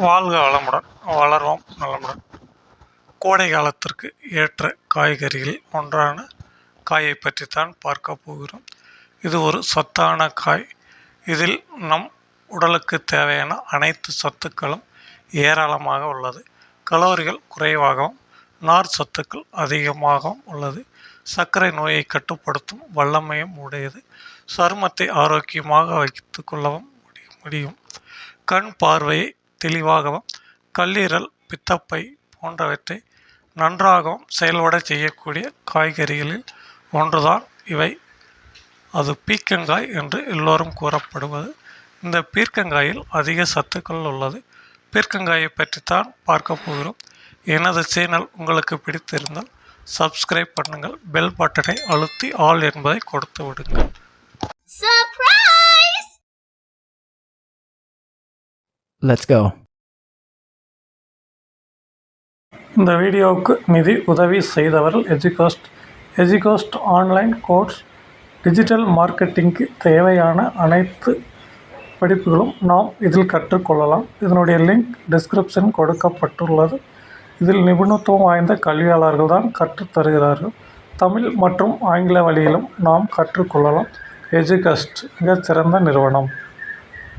வாழ்க வளமுடன் வளர்வோம் நலமுடன் கோடை காலத்திற்கு ஏற்ற காய்கறிகள் ஒன்றான காயை பற்றித்தான் பார்க்க போகிறோம். இது ஒரு சத்தான காய். இதில் நம் உடலுக்கு தேவையான அனைத்து சத்துக்களும் ஏராளமாக உள்ளது. கலோரிகள் குறைவாகவும் நார் சத்துக்கள் அதிகமாகவும் உள்ளது. சர்க்கரை நோயை கட்டுப்படுத்தும் வல்லமையும் உடையது. சருமத்தை ஆரோக்கியமாக வைத்து கொள்ளவும் முடியும். கண் பார்வையை தெளிவாகவும் கல்லீரல் பித்தப்பை போன்றவற்றை நன்றாகவும் செயல்பட செய்யக்கூடிய காய்கறிகளில் ஒன்றுதான் இவை. அது பீர்க்கங்காய் என்று எல்லோரும் கூறப்படுவது. இந்த பீர்க்கங்காயில் அதிக சத்துக்கள் உள்ளது. பீர்க்கங்காயை பற்றித்தான் பார்க்க போகிறோம். எனது சேனல் உங்களுக்கு பிடித்திருந்தால் சப்ஸ்கிரைப் பண்ணுங்கள். பெல் பட்டனை அழுத்தி ஆல் என்பதை கொடுத்து விடுங்கள். லெட்ஸ் கோ இந்த வீடியோவுக்கு நிதி உதவி செய்தவர்கள் எஜுகோஸ்ட் எஜுகோஸ்ட் ஆன்லைன் கோர்ஸ் டிஜிட்டல் மார்க்கெட்டிங்க்கு தேவையான அனைத்து படிப்புகளும் நாம் இதில் கற்றுக்கொள்ளலாம். இதனுடைய லிங்க் டிஸ்கிரிப்ஷன் கொடுக்கப்பட்டுள்ளது. இதில் நிபுணத்துவம் வாய்ந்த கல்வியாளர்கள் தான் கற்றுத்தருகிறார்கள் தமிழ் மற்றும் ஆங்கில வழியிலும் நாம் கற்றுக்கொள்ளலாம். எஜுகஸ்ட் மிகச்சிறந்த நிறுவனம்.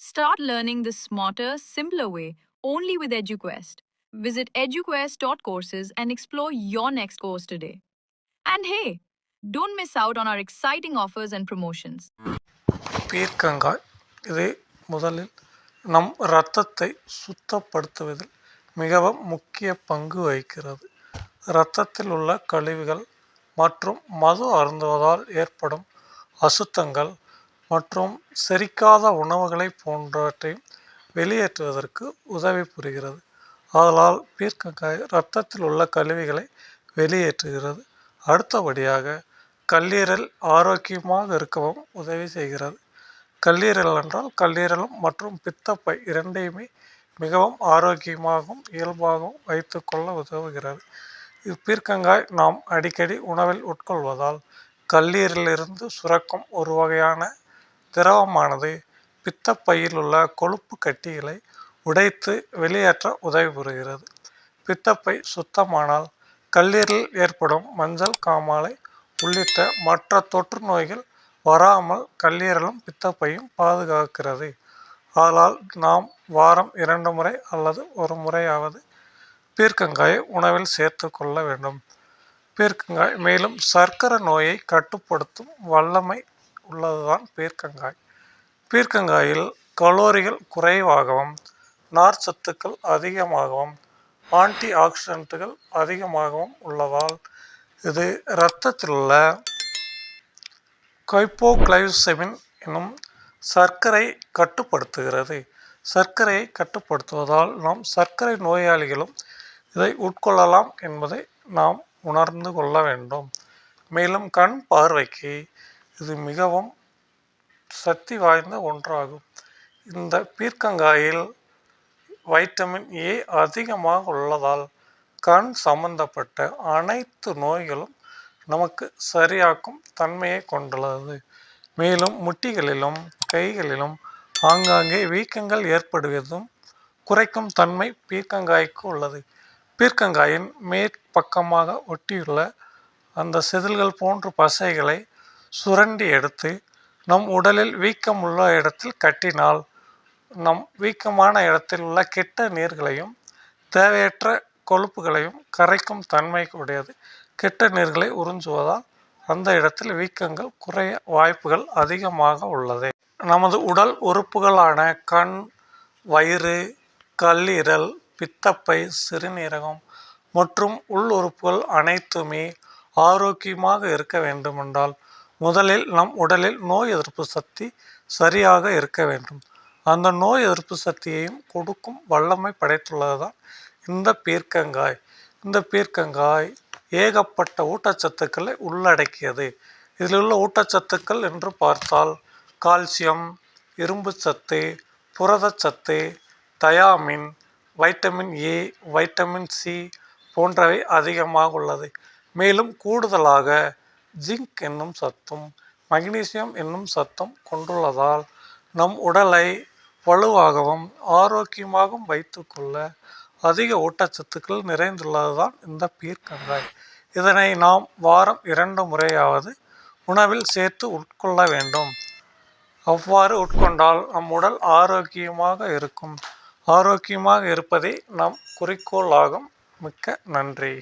Start learning the smarter, simpler way only with EduQuest. Visit eduquest.courses and explore your next course today. And hey, don't miss out on our exciting offers and promotions. பீர்க்கங்காய் இது முதலில் நம் இரத்தத்தை சுத்தப்படுத்துவதில் மிகவும் முக்கிய பங்கு வகிக்கிறது இரத்தத்தில் உள்ள கழிவுகள் மற்றும் மது அருந்துவதால் ஏற்படும் அசுத்தங்கள் மற்றும் செரிக்காத உணவுகளை போன்றவற்றையும் வெளியேற்றுவதற்கு உதவி புரிகிறது. ஆதலால் பீர்க்கங்காய் இரத்தத்தில் உள்ள கழிவுகளை வெளியேற்றுகிறது. அடுத்தபடியாக கல்லீரல் ஆரோக்கியமாக இருக்கவும் உதவி செய்கிறது. கல்லீரல் என்றால் கல்லீரலும் மற்றும் பித்தப்பை இரண்டையுமே மிகவும் ஆரோக்கியமாகவும் இயல்பாகவும் வைத்துக்கொள்ள உதவுகிறது. இப்பீர்க்கங்காய் நாம் அடிக்கடி உணவில் உட்கொள்வதால் கல்லீரலிருந்து சுரக்கும் ஒரு வகையான திரவமானது பித்தப்பையில் உள்ள கொழுப்பு கட்டிகளை உடைத்து வெளியேற்ற உதவி புரிகிறது பித்தப்பை சுத்தமானால் கல்லீரலில் ஏற்படும் மஞ்சள் காமாலை உள்ளிட்ட மற்ற தொற்று நோய்கள் வராமல் கல்லீரலும் பித்தப்பையும் பாதுகாக்கிறது. ஆதலால் நாம் வாரம் இரண்டு முறை அல்லது ஒரு முறையாவது பீர்க்கங்காயை உணவில் சேர்த்து கொள்ள வேண்டும். பீர்க்கங்காய் மேலும் சர்க்கரை நோயை கட்டுப்படுத்தும் வல்லமை உள்ளதுதான் பீர்க்கங்காய். பீர்க்கங்காயில் கலோரிகள் குறைவாகவும் நார் சத்துக்கள் அதிகமாகவும் ஆன்டி ஆக்சிடென்ட்டுகள் அதிகமாகவும் உள்ளதால் இது இரத்தத்தில் உள்ள கைப்போகிளைசெமின் எனும் சர்க்கரை கட்டுப்படுத்துகிறது. சர்க்கரையை கட்டுப்படுத்துவதால் நாம் சர்க்கரை நோயாளிகளும் இதை உட்கொள்ளலாம் என்பதை நாம் உணர்ந்து கொள்ள வேண்டும். மேலும் கண் பார்வைக்கு இது மிகவும் சக்தி வாய்ந்த ஒன்றாகும். இந்த பீர்க்கங்காயில் வைட்டமின் ஏ அதிகமாக உள்ளதால் கண் சம்பந்தப்பட்ட அனைத்து நோய்களும் நமக்கு சரியாக்கும் தன்மையை கொண்டுள்ளது. மேலும் முட்டிகளிலும் கைகளிலும் ஆங்காங்கே வீக்கங்கள் ஏற்படுவதும் குறைக்கும் தன்மை பீர்க்கங்காய்க்கு உள்ளது. பீர்க்கங்காயின் மேற்பக்கமாக ஒட்டியுள்ள அந்த செதில்கள் போன்ற பசைகளை சுரண்டி எடுத்து நம் உடலில் வீக்கம் உள்ள இடத்தில் கட்டினால் நம் வீக்கமான இடத்தில் உள்ள கெட்ட நீர்களையும் தேவையற்ற கொழுப்புகளையும் கரைக்கும் தன்மை உடையது. கெட்ட நீர்களை உறிஞ்சுவதால் அந்த இடத்தில் வீக்கங்கள் குறைய வாய்ப்புகள் அதிகமாக உள்ளது. நமது உடல் உறுப்புகளான கண் வயிறு கல்லீரல் பித்தப்பை சிறுநீரகம் மற்றும் உள் உறுப்புகள் அனைத்துமே ஆரோக்கியமாக இருக்க வேண்டுமென்றால் முதலில் நம் உடலில் நோய் எதிர்ப்பு சக்தி சரியாக இருக்க வேண்டும். அந்த நோய் எதிர்ப்பு சக்தியையும் கொடுக்கும் வல்லமை படைத்துள்ளது தான் இந்த பீர்க்கங்காய். இந்த பீர்க்கங்காய் ஏகப்பட்ட ஊட்டச்சத்துக்களை உள்ளடக்கியது. இதில் உள்ள ஊட்டச்சத்துக்கள் என்று பார்த்தால் கால்சியம் இரும்புச்சத்து புரதச்சத்து thiamine vitamin A vitamin C போன்றவை அதிகமாக உள்ளது. மேலும் கூடுதலாக ஜிங்க் என்னும் சத்தும் மக்னீசியம் என்னும் சத்தும் கொண்டுள்ளதால் நம் உடலை வலுவாகவும் ஆரோக்கியமாகவும் வைத்துக்கொள்ள அதிக ஊட்டச்சத்துக்கள் நிறைந்துள்ளது தான் இந்த பீர்க்கங்காய் இதனை நாம் வாரம் இரண்டு முறையாவது உணவில் சேர்த்து உட்கொள்ள வேண்டும். அவ்வாறு உட்கொண்டால் நம் உடல் ஆரோக்கியமாக இருக்கும். ஆரோக்கியமாக இருப்பதே நம் குறிக்கோளாகும். மிக்க நன்றி.